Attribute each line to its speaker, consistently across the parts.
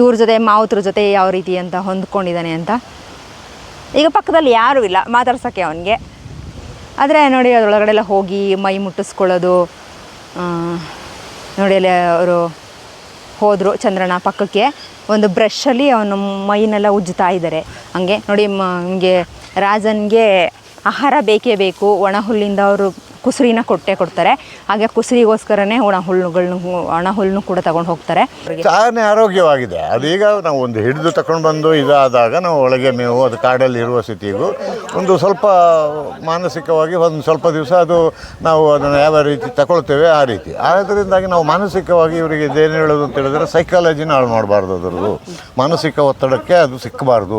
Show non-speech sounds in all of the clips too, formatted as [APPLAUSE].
Speaker 1: ಇವ್ರ ಜೊತೆ, ಮಾವುತ್ರ ಜೊತೆ ಯಾವ ರೀತಿ ಅಂತ ಹೊಂದ್ಕೊಂಡಿದ್ದಾನೆ ಅಂತ. ಈಗ ಪಕ್ಕದಲ್ಲಿ ಯಾರೂ ಇಲ್ಲ ಮಾತಾಡ್ಸೋಕ್ಕೆ ಅವನಿಗೆ. ಆದರೆ ನೋಡಿ ಅದರೊಳಗಡೆ ಎಲ್ಲ ಹೋಗಿ ಮೈ ಮುಟ್ಟಿಸ್ಕೊಳ್ಳೋದು ನೋಡಿ ಅಲ್ಲಿ ಅವರು ಹೋದರು ಚಂದ್ರನ ಪಕ್ಕಕ್ಕೆ. ಒಂದು ಬ್ರಷಲ್ಲಿ ಅವನು ಮೈನೆಲ್ಲ ಉಜ್ಜುತ್ತಾ ಇದ್ದಾರೆ. ಹಂಗೆ ನೋಡಿ ಹಂಗೆ ರಾಜನಿಗೆ ಆಹಾರ ಬೇಕೇ ಬೇಕು, ಒಣ ಹುಲ್ಲಿಂದ ಅವರು ಕುಸುರಿನ ಕೊಟ್ಟೆ ಕೊಡ್ತಾರೆ. ಹಾಗೆ ಕುಸುರಿಗೋಸ್ಕರನೇ ಒಣ ಹುಲ್ಲುಗಳನ್ನು ಒಣ ಹುಲ್ಲನ್ನು ಕೂಡ ತಗೊಂಡು ಹೋಗ್ತಾರೆ.
Speaker 2: ಚಾನೆ ಆರೋಗ್ಯವಾಗಿದೆ. ಅದೀಗ ನಾವು ಒಂದು ಹಿಡಿದು ತಗೊಂಡು ಬಂದು ಇದಾದಾಗ ನಾವು ಒಳಗೆ ಮೇವು ಅದು ಕಾಡಲ್ಲಿ ಇರುವ ಸ್ಥಿತಿಗೂ ಒಂದು ಸ್ವಲ್ಪ ಮಾನಸಿಕವಾಗಿ ಒಂದು ಸ್ವಲ್ಪ ದಿವಸ ಅದು ನಾವು ಅದನ್ನು ಯಾವ ರೀತಿ ತಗೊಳ್ತೇವೆ ಆ ರೀತಿ. ಆದ್ದರಿಂದಾಗಿ ನಾವು ಮಾನಸಿಕವಾಗಿ ಇವರಿಗೆ ಇದೇನು ಹೇಳೋದು ಅಂತ ಹೇಳಿದ್ರೆ ಸೈಕಾಲಜಿನ ಹಾಳು ಮಾಡಬಾರ್ದು ಅದರದ್ದು. ಮಾನಸಿಕ ಒತ್ತಡಕ್ಕೆ ಅದು ಸಿಕ್ಕಬಾರ್ದು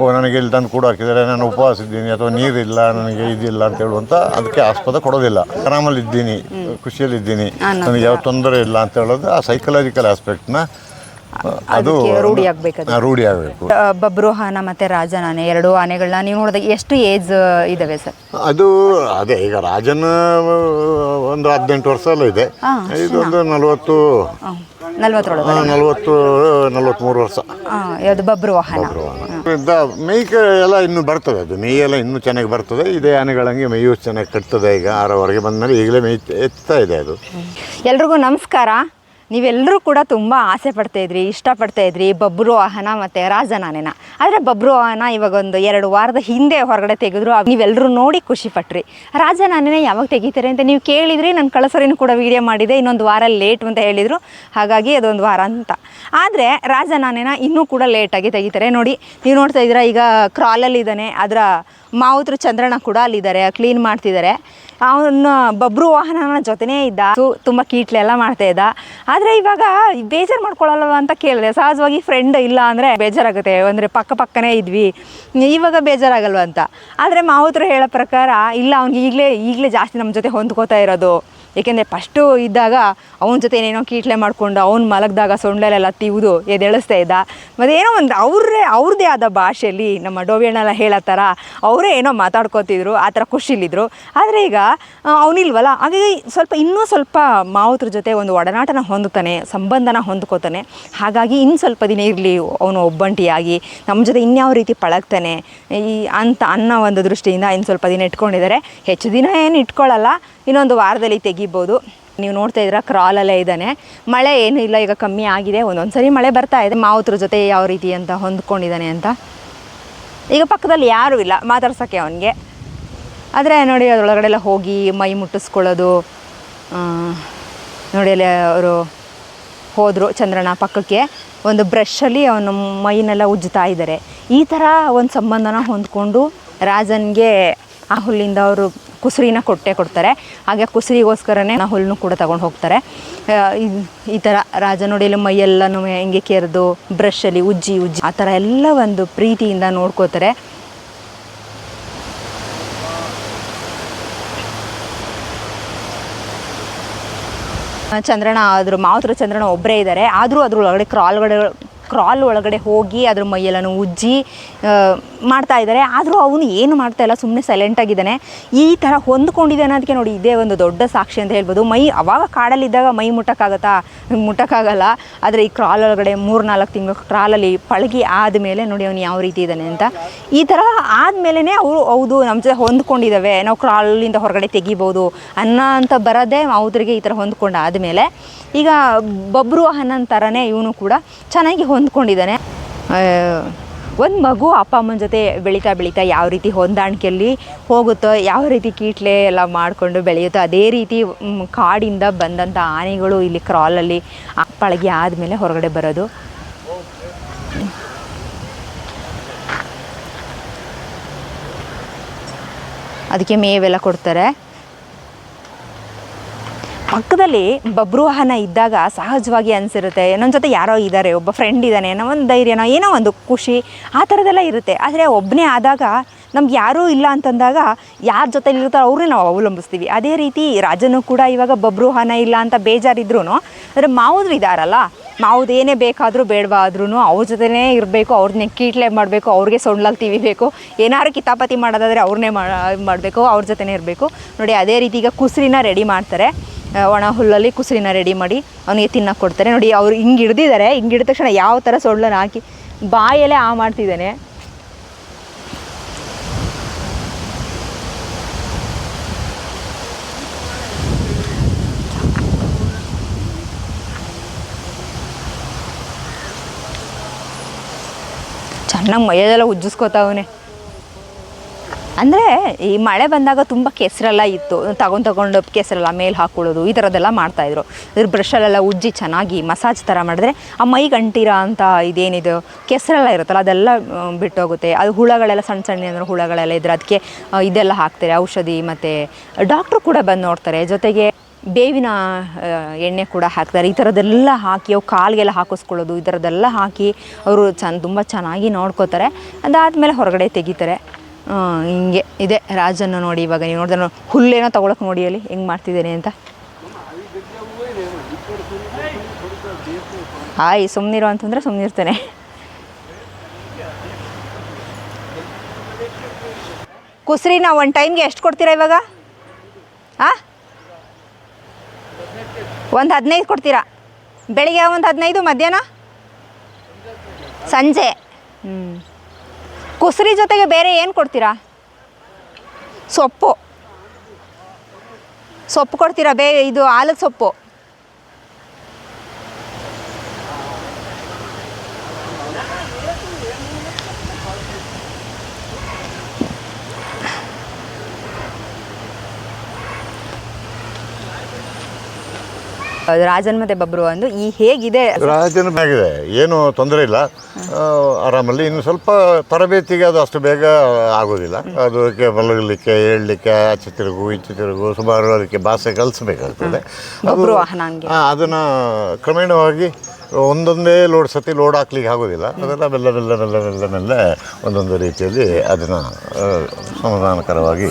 Speaker 2: ಓ, ನನಗೆ ಇಲ್ಲಿ ತಂದು ಕೂಡ ಹಾಕಿದರೆ ನಾನು ಉಪವಾಸ ಇದ್ದೀನಿ ಅಥವಾ ನೀರಿಲ್ಲ, ನನಗೆ ಇದಿಲ್ಲ ಅಂತ ಹೇಳುವಂಥ ಅದಕ್ಕೆ ಆಸ್ಪದ ಕೊಡೋದಿಲ್ಲ. ಆರಾಮಲ್ಲಿ ಇದ್ದೀನಿ ಖುಷಿಯಲ್ಲಿದ್ದೀನಿ. ನನಗೆ ಯಾವ ತೊಂದರೆ ಇಲ್ಲ ಅಂತ ಹೇಳೋದು ಆ ಸೈಕಲಾಜಿಕಲ್ ಆಸ್ಪೆಕ್ಟ್ನ ಅದು
Speaker 1: ರೂಢಿ
Speaker 2: ಆಗ್ಬೇಕು ರೂಢಿ ಆಗಬೇಕು.
Speaker 1: ಆ, ಮತ್ತೆ ರಾಜನ ಆನೆ ಎರಡು ಆನೆಗಳನ್ನ ನೀವು ನೋಡಿದಾಗ ಎಷ್ಟು ಏಜ್ ಇದಾವೆ ಸರ್?
Speaker 2: ಅದು ಅದೇ ಈಗ ರಾಜನ ಒಂದು ಹದಿನೆಂಟು ವರ್ಷ ಎಲ್ಲ ಇದೆ. ಇದೊಂದು ನಲವತ್ತು ನಲವತ್ತು ನಲವತ್ತ್ಮೂರು ವರ್ಷ.
Speaker 1: ಯಾವುದು ಬಬ್ರುವಾಹನ
Speaker 2: ಇದರಿಂದ ಮೇಯ್ಕೆ ಎಲ್ಲ ಇನ್ನೂ ಬರ್ತದೆ ಅದು. ಮೇಯೆಲ್ಲ ಇನ್ನೂ ಚೆನ್ನಾಗಿ ಬರ್ತದೆ. ಇದೇ ಆನೆಗಳಂಗೆ ಮೇಯು ಚೆನ್ನಾಗಿ ಕಟ್ತದೆ ಈಗ ಆರವರೆಗೆ ಬಂದಮೇಲೆ ಈಗಲೇ ಮೇಯ್ ಎತ್ತಾ ಇದೆ ಅದು.
Speaker 1: ಎಲ್ರಿಗೂ ನಮಸ್ಕಾರ. ನೀವೆಲ್ಲರೂ ಕೂಡ ತುಂಬ ಆಸೆ ಪಡ್ತಾ ಇದ್ರಿ, ಇಷ್ಟಪಡ್ತಾ ಇದ್ರಿ ಬಬ್ರು ವಾಹನ ಮತ್ತು ರಾಜನಾನೇನ. ಆದರೆ ಬಬ್ರು ವಾಹನ ಇವಾಗ ಒಂದು ಎರಡು ವಾರದ ಹಿಂದೆ ಹೊರಗಡೆ ತೆಗೆದ್ರು ನೀವೆಲ್ಲರೂ ನೋಡಿ ಖುಷಿ ಪಟ್ರಿ. ರಾಜನಾನೆನ ಯಾವಾಗ ತೆಗಿತಾರೆ ಅಂತ ನೀವು ಕೇಳಿದ್ರಿ, ನಾನು ಕಳಸರಿನೂ ಕೂಡ ವೀಡಿಯೋ ಮಾಡಿದೆ, ಇನ್ನೊಂದು ವಾರ ಲೇಟ್ ಅಂತ ಹೇಳಿದರು. ಹಾಗಾಗಿ ಅದೊಂದು ವಾರ ಅಂತ. ಆದರೆ ರಾಜನಾನೇನ ಇನ್ನೂ ಕೂಡ ಲೇಟಾಗಿ ತೆಗಿತಾರೆ. ನೋಡಿ, ನೀವು ನೋಡ್ತಾ ಇದ್ದೀರಾ, ಈಗ ಕ್ರಾಲಲ್ಲಿ ಇದ್ದಾನೆ, ಅದರ ಮಾವುತ್ರ ಚಂದ್ರನ ಕೂಡ ಅಲ್ಲಿದ್ದಾರೆ ಕ್ಲೀನ್ ಮಾಡ್ತಿದ್ದಾರೆ. ಅವನ ಬಬ್ರು ವಾಹನನ ಜೊತೆನೇ ಇದ್ದ ತುಂಬ ಕೀಟ್ಲೆಲ್ಲ ಮಾಡ್ತಾ ಇದ್ದ. ಆದರೆ ಇವಾಗ ಬೇಜಾರು ಮಾಡ್ಕೊಳ್ಳಲ್ವ ಅಂತ ಕೇಳಿದೆ. ಸಹಜವಾಗಿ ಫ್ರೆಂಡ್ ಇಲ್ಲ ಅಂದರೆ ಬೇಜಾರಾಗುತ್ತೆ. ಅಂದರೆ ಪಕ್ಕ ಪಕ್ಕನೇ ಇದ್ವಿ. ಇವಾಗ ಬೇಜಾರಾಗಲ್ವ ಅಂತ. ಆದರೆ ಮಾವುತ್ರ ಹೇಳೋ ಪ್ರಕಾರ, ಇಲ್ಲ, ಅವ್ನಿಗೆ ಈಗಲೇ ಈಗಲೇ ಜಾಸ್ತಿ ನಮ್ಮ ಜೊತೆ ಹೊಂದ್ಕೋತಾ ಇರೋದು. ಏಕೆಂದರೆ ಫಸ್ಟು ಇದ್ದಾಗ ಅವನ ಜೊತೆ ಏನೇನೋ ಕೀಟ್ಲೆ ಮಾಡಿಕೊಂಡು ಅವ್ನು ಮಲಗಿದಾಗ ಸೊಂಡಲೆಲ್ಲ ತಿವಿದು ಎದೆಳಿಸ್ತಾ ಇದ್ದ. ಮತ್ತು ಏನೋ ಒಂದು ಅವ್ರೇ ಅವ್ರದ್ದೇ ಆದ ಭಾಷೆಯಲ್ಲಿ ನಮ್ಮ ಡೋಬಿಯಣ್ಣೆಲ್ಲ ಹೇಳೋ ಥರ ಅವರೇ ಏನೋ ಮಾತಾಡ್ಕೋತಿದ್ರು, ಆ ಥರ ಖುಷಿಲಿದ್ರು. ಆದರೆ ಈಗ ಅವನಿಲ್ವಲ್ಲ? ಹಾಗಾಗಿ ಸ್ವಲ್ಪ ಇನ್ನೂ ಸ್ವಲ್ಪ ಮಾವುತ್ರ ಜೊತೆ ಒಂದು ಒಡನಾಟನ ಹೊಂದುತ್ತಾನೆ, ಸಂಬಂಧನ ಹೊಂದ್ಕೋತಾನೆ. ಹಾಗಾಗಿ ಇನ್ನು ಸ್ವಲ್ಪ ದಿನ ಇರಲಿ, ಅವನು ಒಬ್ಬಂಟಿಯಾಗಿ ನಮ್ಮ ಜೊತೆ ಇನ್ಯಾವ ರೀತಿ ಪಳಗ್ತಾನೆ, ಈ ಅಂತ ಅನ್ನೋ ಒಂದು ದೃಷ್ಟಿಯಿಂದ ಇನ್ನು ಸ್ವಲ್ಪ ದಿನ ಇಟ್ಕೊಂಡಿದ್ದಾರೆ ಹೆಚ್ಚು ದಿನ ಏನು ಇಟ್ಕೊಳ್ಳಲ್ಲ ಇನ್ನೊಂದು ವಾರದಲ್ಲಿ ತೆಗಿಬೋದು ನೀವು ನೋಡ್ತಾ ಇದ್ದೀರಾ ಕ್ರಾಲಲ್ಲೇ ಇದ್ದಾನೆ. ಮಳೆ ಏನು ಇಲ್ಲ, ಈಗ ಕಮ್ಮಿ ಆಗಿದೆ. ಒಂದೊಂದು ಸರಿ ಮಳೆ ಬರ್ತಾ ಇದೆ. ಮಾವುತ್ರ ಜೊತೆ ಯಾವ ರೀತಿ ಅಂತ ಹೊಂದ್ಕೊಂಡಿದ್ದಾನೆ ಅಂತ. ಈಗ ಪಕ್ಕದಲ್ಲಿ ಯಾರೂ ಇಲ್ಲ ಮಾತಾಡ್ಸೋಕ್ಕೆ ಅವನಿಗೆ. ಆದರೆ ನೋಡಿ ಅದರೊಳಗಡೆ ಎಲ್ಲ ಹೋಗಿ ಮೈ ಮುಟ್ಟಿಸ್ಕೊಳ್ಳೋದು ನೋಡಿ, ಅಲ್ಲಿ ಅವರು ಹೋದರು ಚಂದ್ರನ ಪಕ್ಕಕ್ಕೆ. ಒಂದು ಬ್ರಷಲ್ಲಿ ಅವನು ಮೈನೆಲ್ಲ ಉಜ್ಜುತ್ತಾ ಇದ್ದಾರೆ. ಈ ಥರ ಒಂದು ಸಂಬಂಧನ ಹೊಂದ್ಕೊಂಡು ರಾಜನಿಗೆ ಆ ಹುಲ್ಲಿಂದ ಅವರು ಕುಸುರಿನ ಕೊಟ್ಟೆ ಕೊಡ್ತಾರೆ. ಹಾಗೆ ಕುಸುರಿಗೋಸ್ಕರನೇ ಆ ಹುಲ್ಲನ್ನು ಕೂಡ ತಗೊಂಡು ಹೋಗ್ತಾರೆ. ಈ- ಥರ ರಾಜ ನೋಡಿ ಇಲ್ಲಿ ಮೈಯೆಲ್ಲನೂ ಹೆಂಗೆ ಕೆರೆದು ಬ್ರಷಲ್ಲಿ ಉಜ್ಜಿ ಉಜ್ಜಿ, ಆ ಥರ ಎಲ್ಲ ಒಂದು ಪ್ರೀತಿಯಿಂದ ನೋಡ್ಕೋತಾರೆ. ಚಂದ್ರನ ಆದರೂ ಮಾತ್ರ ಚಂದ್ರನ ಒಬ್ಬರೇ ಇದ್ದಾರೆ ಆದರೂ ಅದ್ರ ಒಳಗಡೆ ಕ್ರಾಲ್ ಒಳಗಡೆ ಹೋಗಿ ಅದ್ರ ಮೈಯೆಲ್ಲನೂ ಉಜ್ಜಿ ಮಾಡ್ತಾ ಇದ್ದಾರೆ. ಆದರೂ ಅವನು ಏನು ಮಾಡ್ತಾ ಇಲ್ಲ ಸುಮ್ಮನೆ ಸೈಲೆಂಟಾಗಿದ್ದಾನೆ ಈ ಥರ ಹೊಂದ್ಕೊಂಡಿದ್ದಾನೆ ಅದಕ್ಕೆ ನೋಡಿ ಇದೇ ಒಂದು ದೊಡ್ಡ ಸಾಕ್ಷಿ ಅಂತ ಹೇಳ್ಬೋದು. ಮೈ ಅವಾಗ ಕಾಡಲ್ಲಿದ್ದಾಗ ಮೈ ಮುಟ್ಟಕ್ಕಾಗತ್ತಾ? ಮುಟ್ಟಕ್ಕಾಗಲ್ಲ. ಆದರೆ ಈ ಕ್ರಾಲ್ ಒಳಗಡೆ ಮೂರು ನಾಲ್ಕು ತಿಂಗಳು ಕ್ರಾಲಲ್ಲಿ ಪಳಗಿ ಆದಮೇಲೆ ನೋಡಿ ಅವನು ಯಾವ ರೀತಿ ಇದ್ದಾನೆ ಅಂತ. ಈ ಥರ ಆದಮೇಲೇ ಅವರು, ಹೌದು ನಮ್ಮ ಜೊತೆ ಹೊಂದ್ಕೊಂಡಿದ್ದಾವೆ. ನಾವು ಕ್ರಾಲಿಂದ ಹೊರಗಡೆ ತೆಗಿಬೋದು ಅನ್ನ ಅಂತ ಬರೋದೇ ಅವರಿಗೆ ಈ ಥರ ಹೊಂದ್ಕೊಂಡು ಆದಮೇಲೆ ಈಗ ಬಬ್ರು ಅನ್ನೋ ಥರನೇ ಇವನು ಕೂಡ ಚೆನ್ನಾಗಿ ಹೊಂದ್ಕೊಂಡಿದ್ದಾನೆ. ಒಂದು ಮಗು ಅಪ್ಪ ಅಮ್ಮನ ಜೊತೆ ಬೆಳೀತಾ ಬೆಳೀತಾ ಯಾವ ರೀತಿ ಹೊಂದಾಣಿಕೆಯಲ್ಲಿ ಹೋಗುತ್ತೋ, ಯಾವ ರೀತಿ ಕೀಟ್ಲೆ ಎಲ್ಲ ಮಾಡಿಕೊಂಡು ಬೆಳೆಯುತ್ತೋ, ಅದೇ ರೀತಿ ಕಾಡಿಂದ ಬಂದಂಥ ಆನೆಗಳು ಇಲ್ಲಿ ಕ್ರಾಲಲ್ಲಿ ಪಳಗಿ ಆದಮೇಲೆ ಹೊರಗಡೆ ಬರೋದು. ಅದಕ್ಕೆ ಮೇವೆಲ್ಲ ಕೊಡ್ತಾರೆ. ಪಕ್ಕದಲ್ಲಿ ಬಬ್ರೂಹನ ಇದ್ದಾಗ ಸಹಜವಾಗಿ ಅನಿಸಿರುತ್ತೆ. ನನ್ನ ಜೊತೆ ಯಾರೋ ಇದ್ದಾರೆ ಒಬ್ಬ ಫ್ರೆಂಡ್ ಇದ್ದಾನೆ ಏನೋ ಒಂದು ಧೈರ್ಯನೋ, ಏನೋ ಒಂದು ಖುಷಿ, ಆ ಥರದ್ದೆಲ್ಲ ಇರುತ್ತೆ. ಆದರೆ ಒಬ್ಬನೇ ಆದಾಗ ನಮ್ಗೆ ಯಾರೂ ಇಲ್ಲ ಅಂತಂದಾಗ ಯಾರ ಜೊತೆಲಿ ಅವ್ರನ್ನ ನಾವು ಅವಲಂಬಿಸ್ತೀವಿ. ಅದೇ ರೀತಿ ರಾಜನು ಕೂಡ ಇವಾಗ ಬಬ್ರೂಹನ ಇಲ್ಲ ಅಂತ ಬೇಜಾರಿದ್ರು ಆದರೆ ಮಾವುದ್ರು ಇದ್ದಾರಲ್ಲ ಮಾವದು ಏನೇ ಬೇಕಾದರೂ ಬೇಡವಾದ್ರೂ ಅವ್ರ ಜೊತೆನೇ ಇರಬೇಕು ಅವ್ರನ್ನೇ ಕೀಟ್ಲೆ ಮಾಡಬೇಕು, ಅವ್ರಿಗೆ ಸೊಂಡ್ಲಲ್ಲಿ ತಿವಿಬೇಕು ಏನಾದ್ರು ಕಿತಾಪತಿ ಮಾಡೋದಾದರೆ ಅವ್ರನ್ನೇ ಮಾಡಬೇಕು, ಅವ್ರ ಜೊತೆನೇ ಇರಬೇಕು. ನೋಡಿ, ಅದೇ ರೀತಿ ಈಗ ಕುಸ್ರಿನ ರೆಡಿ ಮಾಡ್ತಾರೆ. ಒಣ ಹುಲ್ಲಲ್ಲಿ ಕುಸಿರಿನ ರೆಡಿ ಮಾಡಿ ಅವನಿಗೆ ತಿನ್ನಕ್ಕೆ ಕೊಡ್ತಾರೆ. ನೋಡಿ, ಅವ್ರು ಹಿಂಗೆ ಹಿಡ್ದಿದ್ದಾರೆ ಹಿಂಗೆ ಹಿಡಿದ ತಕ್ಷಣ ಯಾವ ಥರ ಸೊಳ್ಳನ್ನು ಹಾಕಿ ಬಾಯಲ್ಲೇ ಆ ಮಾಡ್ತಿದ್ದಾನೆ. ಚೆನ್ನಾಗಿ ಮೈಯೆಲ್ಲ ಉಜ್ಜಿಸ್ಕೊತಾವನೆ ಅಂದರೆ ಈ ಮಳೆ ಬಂದಾಗ ತುಂಬ ಕೆಸರೆಲ್ಲ ಇತ್ತು. ತಗೊಂಡು ತಗೊಂಡು ಕೆಸರೆಲ್ಲ ಮೇಲೆ ಹಾಕೊಳ್ಳೋದು, ಈ ಥರದ್ದೆಲ್ಲ ಮಾಡ್ತಾಯಿದ್ರು ಇದ್ರ. ಬ್ರಷಲ್ಲೆಲ್ಲ ಉಜ್ಜಿ ಚೆನ್ನಾಗಿ ಮಸಾಜ್ ಥರ ಮಾಡಿದ್ರೆ ಆ ಮೈಗೆ ಅಂಟಿರೋ ಅಂತ ಇದೇನಿದು, ಕೆಸರೆಲ್ಲ ಇರುತ್ತಲ್ಲ, ಅದೆಲ್ಲ ಬಿಟ್ಟೋಗುತ್ತೆ. ಅದು ಹುಳಗಳೆಲ್ಲ ಸಣ್ಣ ಸಣ್ಣ ಏನಾದ್ರು ಹುಳಗಳೆಲ್ಲ ಇದ್ರೆ ಅದಕ್ಕೆ ಇದೆಲ್ಲ ಹಾಕ್ತಾರೆ, ಔಷಧಿ ಮತ್ತು ಡಾಕ್ಟ್ರು ಕೂಡ ಬಂದು ನೋಡ್ತಾರೆ. ಜೊತೆಗೆ ಬೇವಿನ ಎಣ್ಣೆ ಕೂಡ ಹಾಕ್ತಾರೆ. ಈ ಥರದ್ದೆಲ್ಲ ಹಾಕಿ, ಅವು ಕಾಲಿಗೆಲ್ಲ ಹಾಕಿಸ್ಕೊಳ್ಳೋದು, ಈ ಥರದ್ದೆಲ್ಲ ಹಾಕಿ, ಅವರು ಚೆನ್ನ ತುಂಬ ಚೆನ್ನಾಗಿ ನೋಡ್ಕೋತಾರೆ. ಅದಾದಮೇಲೆ ಹೊರಗಡೆ ತೆಗಿತಾರೆ. ಹಿಂಗೆ ಇದೆ. ರಾಜನ್ನು ನೋಡಿ ಇವಾಗ ನೀವು ನೋಡಿದ್ರೆ ಹುಲ್ಲೇನೋ ತೊಗೊಳಕ್ಕೆ ನೋಡಿ ಅಲ್ಲಿ ಹೆಂಗೆ ಮಾಡ್ತಿದ್ದೇನೆ ಅಂತ. ಆಯ್ ಸುಮ್ಮನಿರೋ ಅಂತಂದರೆ ಸುಮ್ಮನಿರ್ತಾನೆ ಕುಸ್ರಿ ನಾವು ಒಂದು ಟೈಮ್ಗೆ ಎಷ್ಟು ಕೊಡ್ತೀರಾ ಇವಾಗ? ಹಾಂ ಒಂದು ಹದಿನೈದು ಕೊಡ್ತೀರಾ? ಬೆಳಿಗ್ಗೆ ಒಂದು ಹದಿನೈದು, ಮಧ್ಯಾಹ್ನ? ಸಂಜೆ. ಹ್ಞೂ ಕುಸ್ರಿ ಜೊತೆಗೆ ಬೇರೆ ಏನು ಕೊಡ್ತೀರಾ? ಸೊಪ್ಪು. ಸೊಪ್ಪು ಕೊಡ್ತೀರಾ? ಬೇ ಇದು ಆಲದ ಸೊಪ್ಪು. ರಾಜನ್ ಮತ್ತೆ ಬಬ್ರು ಒಂದು ಈ ಹೇಗಿದೆ?
Speaker 2: ರಾಜನ ಆಗಿದೆ. ಏನು ತೊಂದರೆ ಇಲ್ಲ. ಆರಾಮಲ್ಲಿ. ಇನ್ನು ಸ್ವಲ್ಪ ತರಬೇತಿಗೆ ಅದು ಅಷ್ಟು ಬೇಗ ಆಗೋದಿಲ್ಲ. ಅದಕ್ಕೆ ಮಲಗಲಿಕ್ಕೆ ಹೇಳಲಿಕ್ಕೆ ಆಚೆ ತಿರುಗು ಈಚೆ ತಿರುಗು ಸುಮಾರು ಅದಕ್ಕೆ ಭಾಷೆ ಕಲಿಸಬೇಕಾಗ್ತದೆ. ಅದು
Speaker 1: ಬಬ್ರು ವಾಹನ
Speaker 2: ಅದನ್ನ ಕ್ರಮೇಣವಾಗಿ ಒಂದೊಂದೇ ಲೋಡ್ ಸತಿ ಲೋಡ್ ಹಾಕ್ಲಿಕ್ಕೆ ಆಗೋದಿಲ್ಲ. ಅದೆಲ್ಲ ಬೆಲ್ಲ ಬೆಲ್ಲ ಬೆಲ್ಲ ಬೆಲ್ಲ ಮೆಲ್ಲ ಒಂದೊಂದು ರೀತಿಯಲ್ಲಿ ಅದನ್ನು ಸಮಾಧಾನಕರವಾಗಿ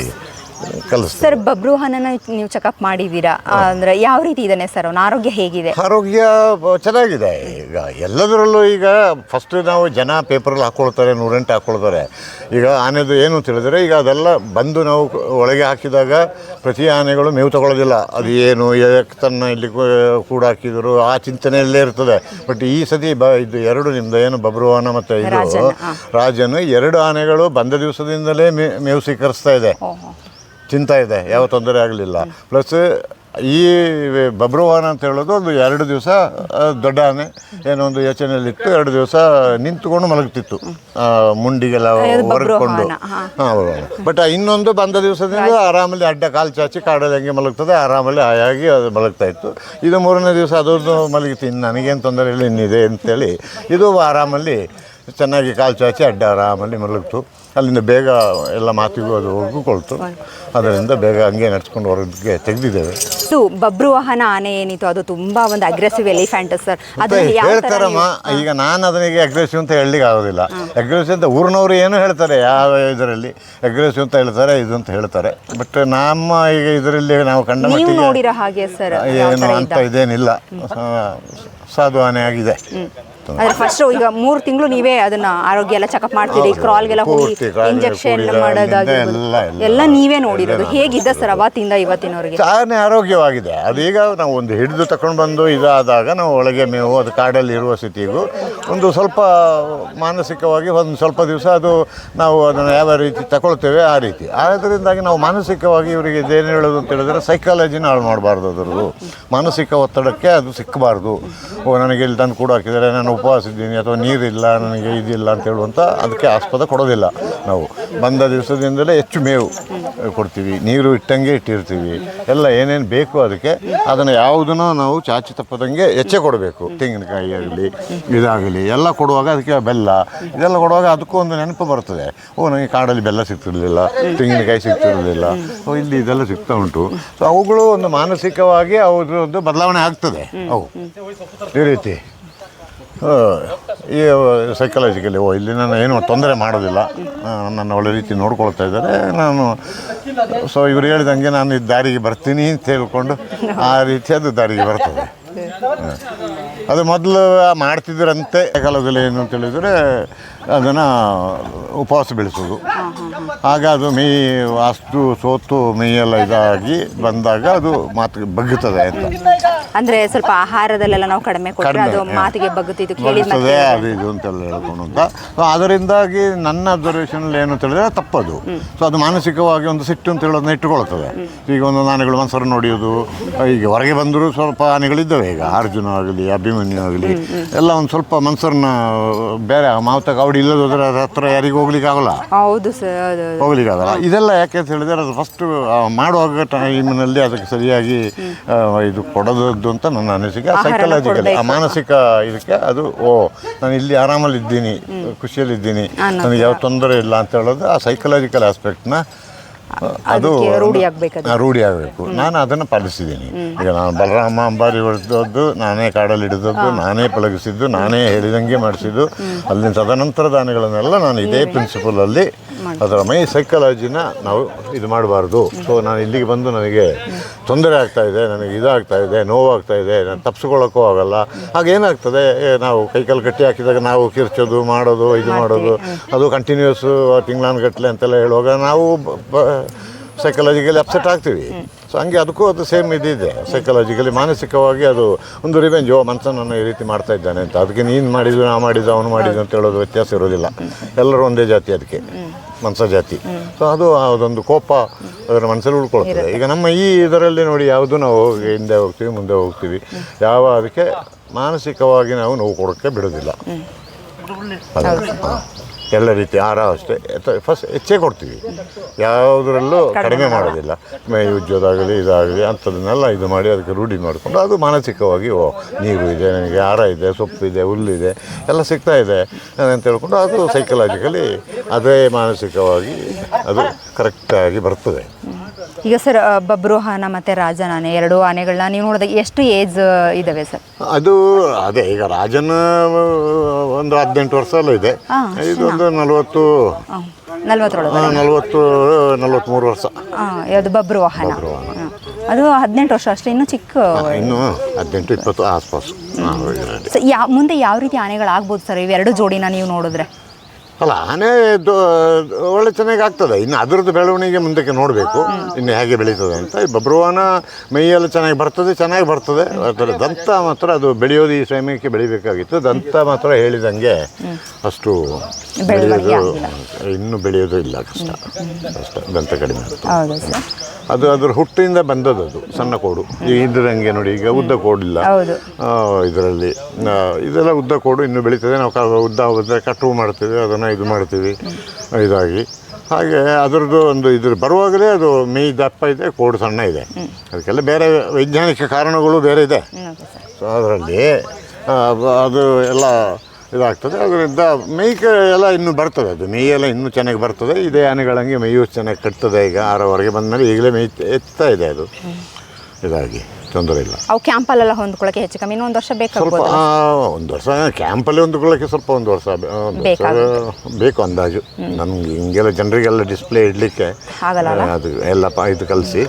Speaker 1: ಸರ್ ಬಬ್ರುವಾನನ ನೀವು ಚೆಕಪ್ ಮಾಡಿದ್ದೀರಾ? ಅಂದ್ರೆ ಯಾವ ರೀತಿ ಇದ್ದಾನೆ ಸರ್ ಅವನ? ಆರೋಗ್ಯ ಹೇಗಿದೆ?
Speaker 2: ಆರೋಗ್ಯ ಚೆನ್ನಾಗಿದೆ. ಈಗ ಎಲ್ಲದರಲ್ಲೂ ಈಗ ಫಸ್ಟ್ ನಾವು ಜನ ಪೇಪರಲ್ಲಿ ಹಾಕ್ಕೊಳ್ತಾರೆ ನೂರೆಂಟು ಹಾಕೊಳ್ತಾರೆ. ಈಗ ಆನೆದು ಏನು ತಿಳಿದರೆ ಈಗ ಅದೆಲ್ಲ ಬಂದು ನಾವು ಒಳಗೆ ಹಾಕಿದಾಗ ಪ್ರತಿ ಆನೆಗಳು ಮೇವು ತಗೊಳ್ಳೋದಿಲ್ಲ. ಅದು ಏನು ಯಾಕೆ ತನ್ನ ಇಲ್ಲಿ ಕೂಡ ಹಾಕಿದ್ರು ಆ ಚಿಂತನೆಯಲ್ಲೇ ಇರ್ತದೆ. ಬಟ್ ಈ ಸತಿ ಬ ಇದು ಎರಡು ನಿಮ್ದು ಏನು ಬಬ್ರುವಾನ ಮತ್ತು ಇದು
Speaker 1: ರಾಜನ,
Speaker 2: ಎರಡು ಆನೆಗಳು ಬಂದ ದಿವಸದಿಂದಲೇ ಮೇ ಮೇವು ಸ್ವೀಕರಿಸ್ತಾ ಇದೆ. ಚಿಂತ ಇದೆ ಯಾವ ತೊಂದರೆ ಆಗಲಿಲ್ಲ. ಪ್ಲಸ್ ಈ ಬಬ್ರುವಾಹನ ಅಂತ ಹೇಳೋದು ಒಂದು ಎರಡು ದಿವಸ ದೊಡ್ಡ ಆನೆ ಏನೋ ಒಂದು ಯೋಚನೆಯಲ್ಲಿತ್ತು ಎರಡು ದಿವಸ ನಿಂತುಕೊಂಡು ಮಲಗ್ತಿತ್ತು. ಮುಂಡಿಗೆಲ್ಲ
Speaker 1: ಹಾಂ.
Speaker 2: ಬಟ್ ಇನ್ನೊಂದು ಬಂದ ದಿವಸದಿಂದ ಆರಾಮಲ್ಲಿ ಅಡ್ಡ ಕಾಲು ಚಾಚಿ ಕಾಡಲ್ಲಿ ಹಂಗೆ ಮಲಗ್ತದೆ ಆರಾಮಲ್ಲಿ ಹಾಯಾಗಿ ಅದು ಮಲಗ್ತಾ ಇತ್ತು. ಇದು ಮೂರನೇ ದಿವಸ ಅದರದ್ದು ಮಲಗಿತ್ತು. ಇನ್ನು ನನಗೇನು ತೊಂದರೆ ಇಲ್ಲ ಇನ್ನಿದೆ ಅಂತೇಳಿ. ಇದು ಆರಾಮಲ್ಲಿ ಚೆನ್ನಾಗಿ ಕಾಲು ಚಾಚಿ ಅಡ್ಡ ಆರಾಮಲ್ಲಿ ಮಲಗ್ತು. ಅಲ್ಲಿಂದ ಬೇಗ ಎಲ್ಲ ಮಾತಿಗೂ ಅದು ಒಗ್ಗಿಕೊಳ್ತು ಅದರಿಂದ ಬೇಗ ಹಂಗೆ ನಡ್ಸ್ಕೊಂಡು ಹೊರಗೆ ತೆಗೆದಿದ್ದೇವೆ.
Speaker 1: ಇದು ಬಬ್ರು ವಾಹನ ಆನೆ ಏನಿತ್ತು? ಅದು ತುಂಬಾ ಒಂದು ಅಗ್ರೆಸಿವ್ ಎಲಿಫೆಂಟ್ ಸರ್ ಅದು ಯಾವ
Speaker 2: ಹೇಳ್ತಾರಮ್ಮ ಈಗ ನಾನು ಅದನಿಗೆ ಅಗ್ರೆಸಿವ್ ಅಂತ ಹೇಳಲಿಕ್ಕೆ ಆಗೋದಿಲ್ಲ. ಅಗ್ರೆಸಿವ್ ಅಂತ ಊರಿನವರು ಏನು ಹೇಳ್ತಾರೆ? ಯಾವ ಇದರಲ್ಲಿ? ಅಗ್ರೆಸಿವ್ ಅಂತ ಹೇಳ್ತಾರೆ ಇದು ಅಂತ ಹೇಳ್ತಾರೆ. ಬಟ್ ನಮ್ಮ ಈಗ ಇದರಲ್ಲಿ ನಾವು ಕಂಡ
Speaker 1: ನೀವು
Speaker 2: ಮಟ್ಟಿಗೆ
Speaker 1: ನೋಡಿರೋ ಹಾಗೆ ಸರ್ ಯಾವ
Speaker 2: ಏನು ಅಂತ
Speaker 1: ಇದ್ದ
Speaker 2: ಇದೇನಿಲ್ಲ. ಸಾಧು ಆನೆ ಆಗಿದೆ
Speaker 1: ಆದ್ರೆ ಫಸ್ಟ್ ಈಗ ಮೂರು ತಿಂಗಳು ನೀವೇ ಅದನ್ನ ಆರೋಗ್ಯ ಎಲ್ಲ ಚೆಕಪ್ ಮಾಡ್ತೀರಿ
Speaker 2: ಕ್ರಾಲ್
Speaker 1: ಕ್ರಾಲ್ಗೆಲ್ಲ ಹೋಗಿ ಇಂಜೆಕ್ಷನ್ ಮಾಡೋದಾಗಿರ್ಬೋದು
Speaker 2: ಎಲ್ಲ,
Speaker 1: ನೀವೇ ನೋಡಿರೋದು. ಹೇಗಿದ್ದ ಸರ್ ಅವತ್ತಿಂದ ಇವತ್ತಿನವರೆಗೆ?
Speaker 2: ಆನೆ ಆರೋಗ್ಯವಾಗಿದೆ. ಅದೀಗ ನಾವು ಒಂದು ಹಿಡಿದು ತಕೊಂಡು ಬಂದು ಇದಾದಾಗ ನಾವು ಒಳಗೆ ಮೇವು ಅದು ಕಾಡಲ್ಲಿ ಇರುವ ಸ್ಥಿತಿಗೂ ಒಂದು ಸ್ವಲ್ಪ ಮಾನಸಿಕವಾಗಿ ಒಂದು ಸ್ವಲ್ಪ ದಿವಸ ಅದು ನಾವು ಅದನ್ನು ಯಾವ ರೀತಿ ತಗೊಳ್ತೇವೆ ಆ ರೀತಿ. ಆದ್ದರಿಂದಾಗಿ ನಾವು ಮಾನಸಿಕವಾಗಿ ಇವರಿಗೆ ಏನು ಹೇಳೋದು ಅಂತ ಹೇಳಿದ್ರೆ ಸೈಕಾಲಜಿನ ಹಾಳು ಮಾಡಬಾರ್ದು ಅದರದ್ದು. ಮಾನಸಿಕ ಒತ್ತಡಕ್ಕೆ ಅದು ಸಿಕ್ಕಬಾರ್ದು ಓ ನನಗೆ ಇಲ್ಲಿ ತಂದು ಕೂಡ ಹಾಕಿದರೆ ನಾನು ಉಪವಾಸ ಇದ್ದೀನಿ ಅಥವಾ ನೀರಿಲ್ಲ, ನನಗೆ ಇದಿಲ್ಲ ಅಂತ ಹೇಳುವಂಥ ಅದಕ್ಕೆ ಆಸ್ಪದ ಕೊಡೋದಿಲ್ಲ ನಾವು. ಬಂದ ದಿವಸದಿಂದಲೇ ಹೆಚ್ಚು ಮೇವು ಕೊಡ್ತೀವಿ. ನೀರು ಇಟ್ಟಂಗೆ ಇಟ್ಟಿರ್ತೀವಿ. ಎಲ್ಲ ಏನೇನು ಬೇಕು ಅದಕ್ಕೆ ಅದನ್ನು ಯಾವುದನ್ನು ನಾವು ಚಾಚಿ ತಪ್ಪದಂಗೆ ಹೆಚ್ಚೆ ಕೊಡಬೇಕು. ತೆಂಗಿನಕಾಯಿ ಆಗಲಿ, ಇದಾಗಲಿ, ಎಲ್ಲ ಕೊಡುವಾಗ ಅದಕ್ಕೆ ಬೆಲ್ಲ. ಇದೆಲ್ಲ ಕೊಡುವಾಗ ಅದಕ್ಕೂ ಒಂದು ನೆನಪು ಬರ್ತದೆ. ಓ, ನನಗೆ ಕಾಡಲ್ಲಿ ಬೆಲ್ಲ ಸಿಗ್ತಿರಲಿಲ್ಲ, ತೆಂಗಿನಕಾಯಿ ಸಿಗ್ತಿರಲಿಲ್ಲ. ಓ, ಇಲ್ಲಿ ಇದೆಲ್ಲ ಸಿಗ್ತಾ ಉಂಟು. ಸೊ ಅವುಗಳು ಒಂದು ಮಾನಸಿಕವಾಗಿ ಅವ್ರದ್ದು ಬದಲಾವಣೆ ಆಗ್ತದೆ. ಅವು. ಈ ರೀತಿ. ಈ ಸೈಕಲಾಜಿಕಲಿ ಓ, ಇಲ್ಲಿ ನಾನು ಏನು ತೊಂದರೆ ಮಾಡೋದಿಲ್ಲ. ನನ್ನ ಒಳ್ಳೆ ರೀತಿ ನೋಡ್ಕೊಳ್ತಾ ಇದ್ದಾರೆ. ನಾನು ಸೊ ಇವ್ರು ಹೇಳಿದಂಗೆ ನಾನು ಈ ದಾರಿಗೆ ಬರ್ತೀನಿ ಅಂತ ಹೇಳ್ಕೊಂಡು ಆ ರೀತಿಯಾದ ದಾರಿಗೆ ಬರ್ತದೆ. ಅದು ಮೊದಲು ಮಾಡ್ತಿದ್ರಂತೆ ಕಾಲದಲ್ಲಿ ಏನು ಅಂತ ಹೇಳಿದರೆ ಅದನ್ನು ಉಪವಾಸ ಬೆಳೆಸೋದು. ಆಗ ಅದು ಮೇ ಅಷ್ಟು ಸೋತು ಮೇಯೆಲ್ಲ ಇದಾಗಿ ಬಂದಾಗ ಅದು ಮಾತು ಬಗ್ಗುತ್ತದೆ ಅಂತ.
Speaker 1: ಅಂದ್ರೆ ಸ್ವಲ್ಪ ಆಹಾರದಲ್ಲೆಲ್ಲ ನಾವು ಕಡಿಮೆ ಕೊಟ್ಟರೆ ಅದು ಮಾತಿಗೆ ಬಗ್ಗುತ್ತಿದ್ದು
Speaker 2: ಅದು ಇದು ಅಂತೆಲ್ಲ ಹೇಳ್ಕೊಂಡು ಅಂತ. ಸೊ ಅದರಿಂದಾಗಿ ನನ್ನ ಅಬ್ಸರ್ವೇಷನಲ್ಲಿ ಏನು ಅಂತ ಹೇಳಿದ್ರೆ ತಪ್ಪದು. ಸೊ ಅದು ಮಾನಸಿಕವಾಗಿ ಒಂದು ಸಿಟ್ಟು ಅಂತ ಹೇಳೋದನ್ನ ಇಟ್ಟುಕೊಳ್ತದೆ ಈಗ ಒಂದು ಆನೆಗಳು ಮನ್ಸರು ನೋಡಿಯೋದು ಈಗ ಹೊರಗೆ ಬಂದರೂ ಸ್ವಲ್ಪ ಆನೆಗಳಿದ್ದಾವೆ ಈಗ ಅರ್ಜುನ ಆಗಲಿ ಅಭಿಮನ್ಯು ಆಗಲಿ ಎಲ್ಲ ಒಂದು ಸ್ವಲ್ಪ ಮನ್ಸರ್ನ ಬೇರೆ ಮಾವತಕ್ಕೆ ಅವ್ರು ಇಲ್ಲದೋದ್ರೆ ಅದ್ರ ಹತ್ರ ಯಾರಿಗೂ ಹೋಗ್ಲಿಕ್ಕೆ ಆಗಲ್ಲ.
Speaker 1: ಹೌದು ಸರ್ ಹೌದು ಹೌದು.
Speaker 2: ಹೋಗ್ಲಿಕ್ಕಾಗಲ್ಲ ಇದೆಲ್ಲ ಯಾಕೆ ಅಂತ ಹೇಳಿದ್ರೆ ಅದು ಫಸ್ಟ್ ಮಾಡುವಾಗ ಟೈಮಿನಲ್ಲಿ ಅದಕ್ಕೆ ಸರಿಯಾಗಿ ಆ, ಇದು ಕೊಡೋದದ್ದು ಅಂತ ನನ್ನ ಅನಿಸಿಕೆ.
Speaker 1: ಆಹಾರನ
Speaker 2: ಸೈಕಲಾಜಿಕಲಿ ಆ
Speaker 1: ಕೊಡ್ಬೇಕು.
Speaker 2: ಮಾನಸಿಕ ಇದಕ್ಕೆ ಅದು ಓ ನಾನು ಇಲ್ಲಿ ಆರಾಮಲ್ಲಿದ್ದೀನಿ ಇದ್ದೀನಿ ಖುಷಿಯಲ್ಲಿ ಇದ್ದೀನಿ ನನಗೆ ಯಾವ ತೊಂದರೆ ಇಲ್ಲ ಅಂತ ಹೇಳೋದು ಆ ಸೈಕಲಾಜಿಕಲ್ ಆಸ್ಪೆಕ್ಟ್ನ ಅದು.
Speaker 1: ರೂಢಿ
Speaker 2: ಆಗಬೇಕು. ನಾನು ಅದನ್ನು ಪಾಲಿಸಿದ್ದೀನಿ. ಈಗ ನಾನು ಬಲರಾಮ ಅಂಬಾರಿ ಹೊಡೆದದ್ದು ನಾನೇ ಕಾಡಲ್ಲಿ ಹಿಡಿದದ್ದು ನಾನೇ ಪಳಗಿಸಿದ್ದು ನಾನೇ ಹೇಳಿದಂಗೆ ಮಾಡಿಸಿದ್ದು ಅಲ್ಲಿನ ತದನಂತರ ದಾನಿಗಳನ್ನೆಲ್ಲ ನಾನು ಇದೇ ಪ್ರಿನ್ಸಿಪಲಲ್ಲಿ ಅದರ ಮೈ ಸೈಕಾಲಜಿನ ನಾವು ಇದು ಮಾಡಬಾರ್ದು. ಸೊ ನಾನು ಇಲ್ಲಿಗೆ ಬಂದು ನನಗೆ ತೊಂದರೆ ಆಗ್ತಾ ಇದೆ ನನಗೆ ಇದಾಗ್ತಾ ಇದೆ ನೋವಾಗ್ತಾ ಇದೆ ನಾನು ತಪ್ಪಿಸ್ಕೊಳ್ಳೋಕ್ಕೂ ಆಗಲ್ಲ. ಹಾಗೇನಾಗ್ತದೆ ಏನಾಗ್ತದೆ ನಾವು ಕೈಕಾಲು ಕಟ್ಟಿ ಹಾಕಿದಾಗ ನಾವು ಕಿರ್ಚೋದು ಮಾಡೋದು ಇದು ಮಾಡೋದು ಅದು ಕಂಟಿನ್ಯೂಸ್ ತಿಂಗಳಾನುಗಟ್ಟಲೆ ಅಂತೆಲ್ಲ ಹೇಳುವಾಗ ನಾವು ಸೈಕಾಲಜಿಕಲಿ ಅಪ್ಸೆಟ್ ಆಗ್ತೀವಿ. ಸೊ ಹಂಗೆ ಅದಕ್ಕೂ ಅದು ಸೇಮ್ ಇದಿದೆ. ಸೈಕಾಲಜಿಕಲಿ ಮಾನಸಿಕವಾಗಿ ಅದು ಒಂದು ರಿವೆಂಜ್ ಓ ಮನ್ಸನ್ನು ಈ ರೀತಿ ಮಾಡ್ತಾ ಇದ್ದಾನೆ ಅಂತ. ಅದಕ್ಕೆ ನೀನು ಮಾಡಿದ್ದು ನಾ ಮಾಡಿದ್ದು ಅವನು ಮಾಡಿದ್ದು ಅಂತ ಹೇಳೋದು ವ್ಯತ್ಯಾಸ ಇರೋದಿಲ್ಲ ಎಲ್ಲರೂ ಒಂದೇ ಜಾತಿ ಅದಕ್ಕೆ. ಮನ್ಸ ಜಾತಿ ಸೊ ಅದು ಅದೊಂದು ಕೋಪ ಅದರ ಮನಸ್ಸಲ್ಲಿ ಉಳ್ಕೊಳ್ತದೆ. ಈಗ ನಮ್ಮ ಈ ಇದರಲ್ಲಿ ನೋಡಿ ಯಾವುದು ನಾವು ಹಿಂದೆ ಹೋಗ್ತೀವಿ ಮುಂದೆ ಹೋಗ್ತೀವಿ. ಯಾವ ಅದಕ್ಕೆ ಮಾನಸಿಕವಾಗಿ ನಾವು ನೋವು ಕೊಡೋಕ್ಕೆ ಬಿಡೋದಿಲ್ಲ. ಎಲ್ಲ ರೀತಿ ಆಹಾರ ಅಷ್ಟೇ. ಫಸ್ಟ್ ಹೆಚ್ಚೇ ಕೊಡ್ತೀವಿ. ಯಾವುದರಲ್ಲೂ ಕಡಿಮೆ ಮಾಡೋದಿಲ್ಲ. ಮೇ ಉಜ್ಜೋದಾಗಲಿ ಇದಾಗಲಿ ಅಂಥದನ್ನೆಲ್ಲ ಇದು ಮಾಡಿ ಅದಕ್ಕೆ ರೂಢಿ ಮಾಡಿಕೊಂಡು ಅದು ಮಾನಸಿಕವಾಗಿ ಓ ನೀರು ಇದೆ ನನಗೆ ಆರ ಇದೆ ಸೊಪ್ಪು ಇದೆ ಹುಲ್ಲಿದೆ ಎಲ್ಲ ಸಿಗ್ತಾ ಇದೆ ಅಂತ ಹೇಳ್ಕೊಂಡು ಅದು ಸೈಕಲಾಜಿಕಲಿ ಅದೇ ಮಾನಸಿಕವಾಗಿ ಅದು ಕರೆಕ್ಟಾಗಿ ಬರ್ತದೆ.
Speaker 1: ಈಗ ಸರ್ ಬಬ್ರೋಹನ ಬಬ್ರು ಆನೆ ಮತ್ತೆ ರಾಜನ ಆನೆ ಎರಡು ಆನೆಗಳನ್ನ ನೀವು ನೋಡಿದಾಗ ಎಷ್ಟು ಏಜ್ ಇದಾವೆ ಸರ್?
Speaker 2: ಅದು ಅದೇ ಈಗ ರಾಜನ ಒಂದು ಹದಿನೆಂಟು ವರ್ಷ ಎಲ್ಲ ಇದೆ. ಇದೊಂದು ನಲವತ್ತು ನಲವತ್ತು ನಲವತ್ತ್ಮೂರು ವರ್ಷ.
Speaker 1: ಯಾವುದು ಬಬ್ರು ವಾಹನ? ಅದು ಹದಿನೆಂಟು ವರ್ಷ ಅಷ್ಟೇ ಇನ್ನೂ ಚಿಕ್ಕ
Speaker 2: ಇನ್ನು ಹದಿನೆಂಟು ಇಪ್ಪತ್ತು ಆಸ್ಪಾಸು.
Speaker 1: ಯಾ ಮುಂದೆ ಯಾವ ರೀತಿ ಆನೆಗಳಾಗ್ಬೋದು ಸರ್ ಇವೆರಡು ಜೋಡಿನ ನೀವು ನೋಡಿದ್ರೆ?
Speaker 2: ಅಲ್ಲ ಆನೆ ದೊ- ಒಳ್ಳೆ ಚೆನ್ನಾಗಿ ಆಗ್ತದೆ. ಇನ್ನು ಅದರದ್ದು ಬೆಳವಣಿಗೆ ಮುಂದಕ್ಕೆ ನೋಡಬೇಕು. ಇನ್ನು ಹೇಗೆ ಬೆಳೀತದೆ ಅಂತ. ಈ ಬಬ್ರುವಾನ ಮೈಯೆಲ್ಲ ಚೆನ್ನಾಗಿ ಬರ್ತದೆ ಚೆನ್ನಾಗಿ ಬರ್ತದೆ. ಅದರ ದಂತ ಮಾತ್ರ ಅದು ಬೆಳೆಯೋದು ಈ ಸಮಯಕ್ಕೆ ಬೆಳಿಬೇಕಾಗಿತ್ತು. ದಂತ ಮಾತ್ರ ಹೇಳಿದಂಗೆ ಅಷ್ಟು ಬೆಳೆಯೋದು ಇನ್ನೂ ಬೆಳೆಯೋದು ಇಲ್ಲ ಕಷ್ಟ. ಕಷ್ಟ ದಂತ ಕಡಿಮೆ ಆಗ್ತದೆ.
Speaker 1: ಹೌದು ಸರ್.
Speaker 2: ಅದು ಅದ್ರ ಹುಟ್ಟಿಂದ ಬಂದದ್ದು ಅದು ಸಣ್ಣ ಕೋಡು. ಈ ಇದ್ರಂಗೆ ನೋಡಿ ಈಗ ಉದ್ದ ಕೋಡಿಲ್ಲ
Speaker 1: ಹೌದು.
Speaker 2: ಇದರಲ್ಲಿ ಇದೆಲ್ಲ ಉದ್ದ ಕೋಡು ಇನ್ನು ಬೆಳೀತದೆ. ನಾವು ಕ- ಉದ್ದ ಉದ್ದ ಕಟ್ಟು ಮಾಡ್ತೇವೆ ಅದನ್ನು ಇದು ಮಾಡ್ತೀವಿ ಇದಾಗಿ. ಹಾಗೆ ಅದರದ್ದು ಒಂದು ಇದ್ರ ಬರುವಾಗಲೇ ಅದು ಮೈ ದಪ್ಪ ಇದೆ ಕೋಡು ಸಣ್ಣ ಇದೆ. ಅದಕ್ಕೆಲ್ಲ ಬೇರೆ ವೈಜ್ಞಾನಿಕ ಕಾರಣಗಳು ಬೇರೆ ಇದೆ. ಸೊ ಅದರಲ್ಲಿ ಅದು ಎಲ್ಲ ಇದಾಗ್ತದೆ. ಅದರಿಂದ ಮೇಯ್ಕೆ ಎಲ್ಲ ಇನ್ನೂ ಬರ್ತದೆ. ಅದು ಮೇಯೆಲ್ಲ ಇನ್ನೂ ಚೆನ್ನಾಗಿ ಬರ್ತದೆ. ಇದೇ ಆನೆಗಳಂಗೆ ಮೈಯೂ ಚೆನ್ನಾಗಿ ಕಟ್ತದೆ ಈಗ ಆರವರೆಗೆ ಬಂದಮೇಲೆ ಈಗಲೇ ಮೈ ಎತ್ತಾ ಇದೆ ಅದು. ಇದಾಗಿ. ತೊಂದರೆ ಇಲ್ಲ.
Speaker 1: ಅವು ಕ್ಯಾಂಪಲ್ಲೆಲ್ಲ ಹೊಂದ್ಕೊಳ್ಳೋಕೆ ಹೆಚ್ಚು ಕಮ್ಮಿ. ಇನ್ನೊಂದು ವರ್ಷ ಬೇಕಾಗ್ಬೋದು.
Speaker 2: ಒಂದು ವರ್ಷ ಕ್ಯಾಂಪಲ್ಲಿ ಹೊಂದ್ಕೊಳ್ಳೋಕೆ ಸ್ವಲ್ಪ ಒಂದು ವರ್ಷ
Speaker 1: ಬೇಕಾಗುತ್ತೆ.
Speaker 2: ಬೇಕು ಅಂದಾಜು. ನಮ್ಗೆ ಹಿಂಗೆಲ್ಲ ಜನರಿಗೆಲ್ಲ ಡಿಸ್ಪ್ಲೇ ಇಡಲಿಕ್ಕೆ
Speaker 1: ಆಗಲ್ಲ
Speaker 2: ಅದು ಎಲ್ಲ ಪ ಇದು ಕಲಿಸಿ.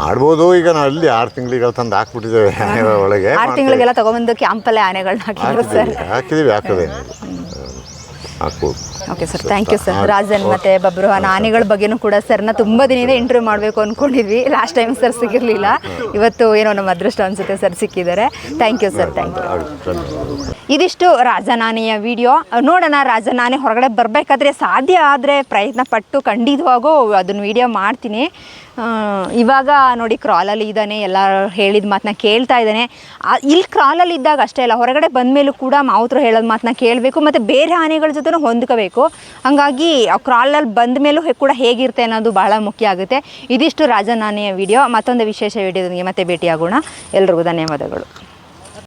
Speaker 2: ಮಾಡ್ಬೋದು ಈಗ ನಾವು ಅಲ್ಲಿ ಆರು ತಿಂಗಳಿಗೆ ತಂದು ಹಾಕ್ಬಿಟ್ಟಿದ್ದೇವೆ ಆನೆ [LAUGHS] ಒಳಗೆ.
Speaker 1: ಆರು ತಿಂಗಳಿಗೆಲ್ಲ ತಗೊಂಬಂದು ಕ್ಯಾಂಪಲ್ಲೇ ಆನೆಗಳನ್ನ ಹಾಕಿದ್ರು ಸರ್.
Speaker 2: ಹಾಕಿದ್ದೀವಿ ಹಾಕೋದೇನಿಲ್ಲ ಹಾಕ್ಬೋದು.
Speaker 1: Okay sir thank you sir Rajan ಮತ್ತೆ ಬಬ್ರು ನಾನಿಗಳ ಬಗ್ಗೆನೂ ಕೂಡ ಸರ್ನ ತುಂಬ ದಿನದಿಂದ ಇಂಟರ್ವ್ಯೂ ಮಾಡಬೇಕು ಅಂದ್ಕೊಂಡಿದ್ವಿ ಲಾಸ್ಟ್ ಟೈಮ್ ಸರ್ ಸಿಗಿರಲಿಲ್ಲ ಇವತ್ತು ಏನೋ ನಮ್ಮ ಅದೃಷ್ಟ ಅನ್ಸುತ್ತೆ ಸರ್ ಸಿಕ್ಕಿದ್ದಾರೆ. Thank you sir thank you. ಇದಿಷ್ಟು ರಾಜನಾನೆಯ ವಿಡಿಯೋ ನೋಡೋಣ ರಾಜನಾನೆ ಹೊರಗಡೆ ಬರಬೇಕಾದ್ರೆ ಸಾಧ್ಯ ಆದರೆ ಪ್ರಯತ್ನ ಪಟ್ಟು ಖಂಡಿತವಾಗೂ ಅದನ್ನು ವಿಡಿಯೋ ಮಾಡ್ತೀನಿ. ಇವಾಗ ನೋಡಿ ಕ್ರಾಲಲ್ಲಿ ಇದ್ದಾನೆ. ಎಲ್ಲ ಹೇಳಿದ ಮಾತನ್ನ ಕೇಳ್ತಾ ಇದ್ದಾನೆ. ಇಲ್ಲಿ ಕ್ರಾಲಲ್ಲಿ ಇದ್ದಾಗ ಅಷ್ಟೇ ಅಲ್ಲ ಹೊರಗಡೆ ಬಂದ ಮೇಲೂ ಕೂಡ ಮಾವುತರು ಹೇಳೋದು ಮಾತನ್ನ ಕೇಳಬೇಕು. ಮತ್ತು ಬೇರೆ ಆನೆಗಳ ಜೊತೆ ಹೊಂದ್ಕೋಬೇಕು. ಹಾಗಾಗಿ ಆ ಕ್ರಾಲಲ್ಲಿ ಬಂದ ಮೇಲೂ ಕೂಡ ಹೇಗಿರುತ್ತೆ ಅನ್ನೋದು ಬಹಳ ಮುಖ್ಯ ಆಗುತ್ತೆ. ಇದಿಷ್ಟು ರಾಜನಾನೆಯ ವಿಡಿಯೋ ಮತ್ತೊಂದು ವಿಶೇಷ ವಿಡಿಯೋದೊಂದಿಗೆ ಮತ್ತೆ ಭೇಟಿಯಾಗೋಣ. ಎಲ್ರಿಗೂ ಧನ್ಯವಾದಗಳು.